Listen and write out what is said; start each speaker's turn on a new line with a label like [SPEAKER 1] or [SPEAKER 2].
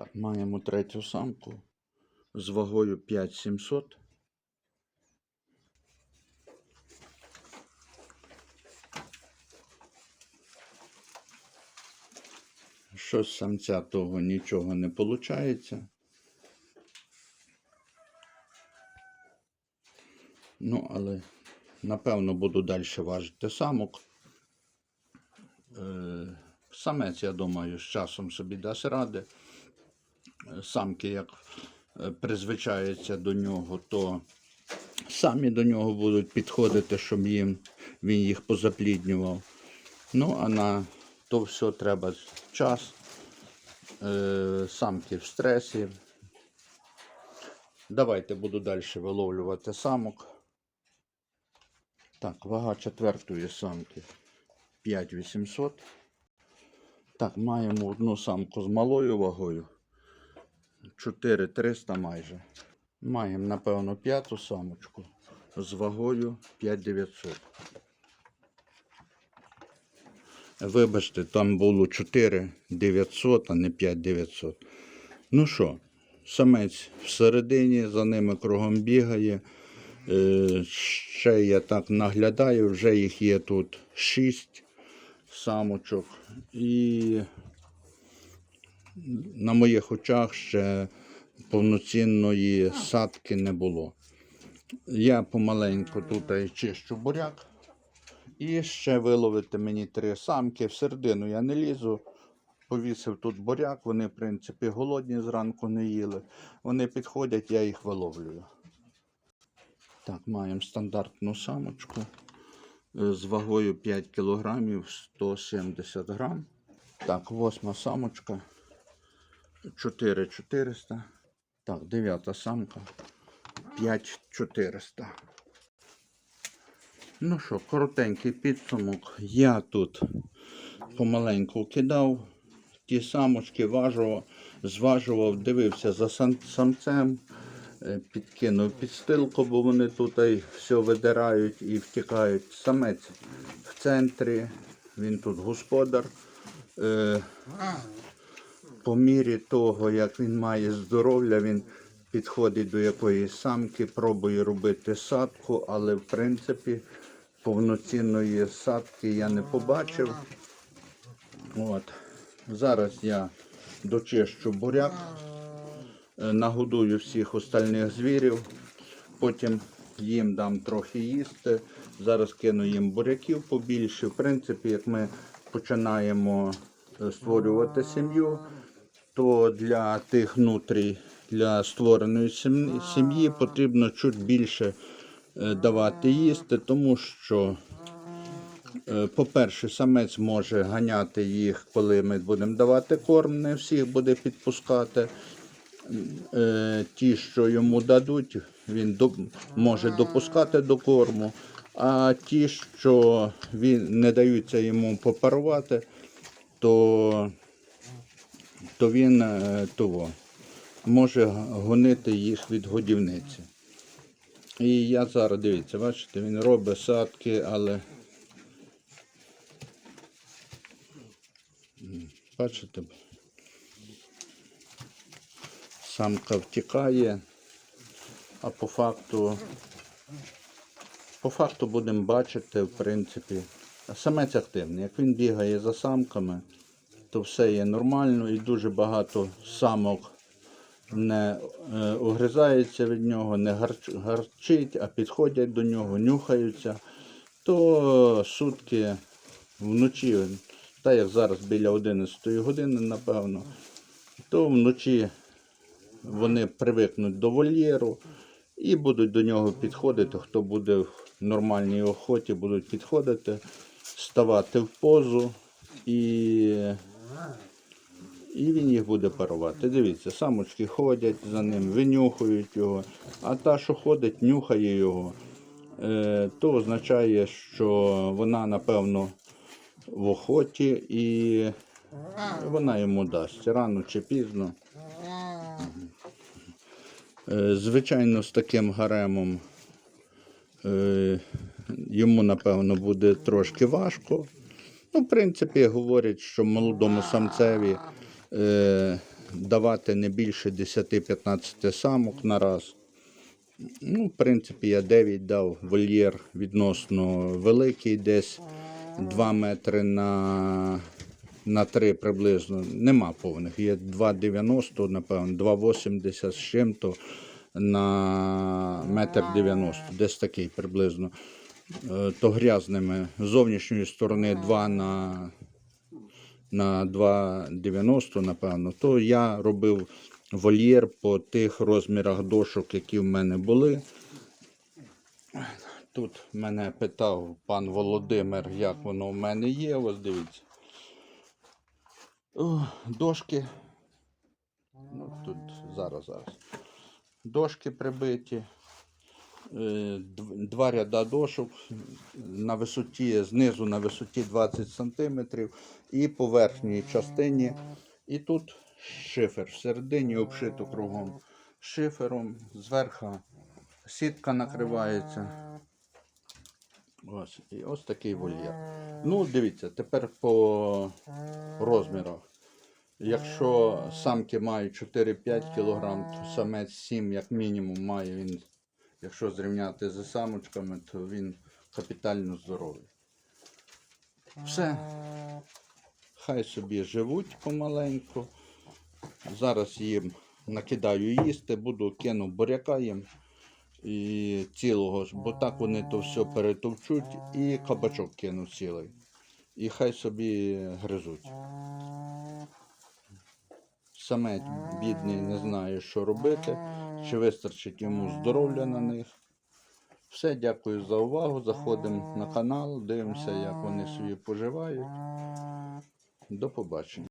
[SPEAKER 1] Так, маємо третю самку з вагою 5700. Щось самця того нічого не виходить. Ну, але напевно буду далі важити самок. Е, Самець, я думаю, з часом собі дасть ради. Самки, як е, призвичаються до нього, то самі до нього будуть підходити, щоб їм він їх позапліднював. Ну, а на то все треба час. Е, Самки в стресі. Давайте буду далі виловлювати самок. Так, вага четвертої самки 5800. Так, маємо одну самку з малою вагою. 4300 майже. Маємо, напевно, п'яту самочку з вагою 5900. Вибачте, там було 4900, а не 5900. Ну що, самець всередині, за ними кругом бігає. Е, Ще я так наглядаю, вже їх є тут 6 самочок. І на моїх очах ще повноцінної садки не було. Я помаленьку тут чищу буряк. І ще виловити мені три самки. В середину я не лізу. Повісив тут буряк, вони, в принципі, голодні зранку не їли. Вони підходять, я їх виловлюю. Так, маємо стандартну самочку е, з вагою 5 кг 170 грам. Так, восьма самочка 4400. Так, дев'ята самка 5400. Ну що, коротенький підсумок. Я тут помаленьку кидав ті самочки, важував, зважував, дивився за самцем, е, підкинув підстилку, бо вони тут все видирають і втікають. Самець в центрі, він тут господар. По мірі того, як він має здоров'я, він підходить до якоїсь самки, пробує робити садку, але в принципі повноцінної садки я не побачив. От. Зараз я дочищу буряк, е, нагодую всіх остальних звірів, потім їм дам трохи їсти. Зараз кину їм буряків побільше. В принципі, як ми починаємо е, створювати сім'ю, то для тих нутрій, для створеної сім'ї потрібно чуть більше е, давати їсти, тому що Е, По-перше, самець може ганяти їх, коли ми будемо давати корм, не всіх буде підпускати. Е, Ті, що йому дадуть, він може допускати до корму, а ті, що він, не даються йому попарувати, то, то він е, того, може гонити їх від годівниці. І я зараз дивіться, бачите, він робить садки, але Бачите? Самка втікає, а по факту, по факту будемо бачити, в принципі, самець активний. Як він бігає за самками, то все є нормально і дуже багато самок не е, огризається від нього, не гарч, гарчить, а підходять до нього, нюхаються, то сутки вночі, та як зараз біля 11 години, напевно, то вночі вони привикнуть до вольєру і будуть до нього підходити. Хто буде в нормальній охоті, будуть підходити, ставати в позу і, і він їх буде парувати. Дивіться, самочки ходять за ним, винюхують його, а та, що ходить, нюхає його, е, то означає, що вона, напевно, в охоті і вона йому дасть рано чи пізно. Е, Звичайно, з таким гаремом е, йому, напевно, буде трошки важко. Ну, в принципі, говорять, що молодому самцеві е, давати не більше 10-15 самок на раз. Ну, в принципі, я 9 дав вольєр відносно великий, десь 2 метри на, на 3 приблизно. Нема повних. Є 2,90, напевно, 2,80 з чим-то на метр 90, десь такий приблизно. Е, То грязними. З зовнішньої сторони 2 на, на 2,90, напевно. То я робив вольєр по тих розмірах дошок, які в мене були. Тут мене питав пан Володимир, як воно в мене є. Ось дивіться. О, дошки. Ну, тут зараз, зараз. Дошки прибиті. Е, дв- Два ряда дошок на висоті, знизу на висоті 20 см і по верхній частині. І тут шифер. Всередині обшито кругом шифером, зверху сітка накривається. Ось, і ось такий вольєр. Ну, дивіться, тепер по розмірах. Якщо самки мають 4-5 кг, то самець 7 як мінімум має він. Якщо зрівняти з самочками, то він капітально здоровий. Все. Хай собі живуть помаленьку. Зараз їм накидаю їсти, буду кину буряка їм і цілого бо так вони то все перетовчуть і кабачок кину цілий. І хай собі гризуть. Самець бідний не знає, що робити, чи вистачить йому здоров'я на них. Все, дякую за увагу. Заходимо на канал, дивимося, як вони собі поживають. До побачення.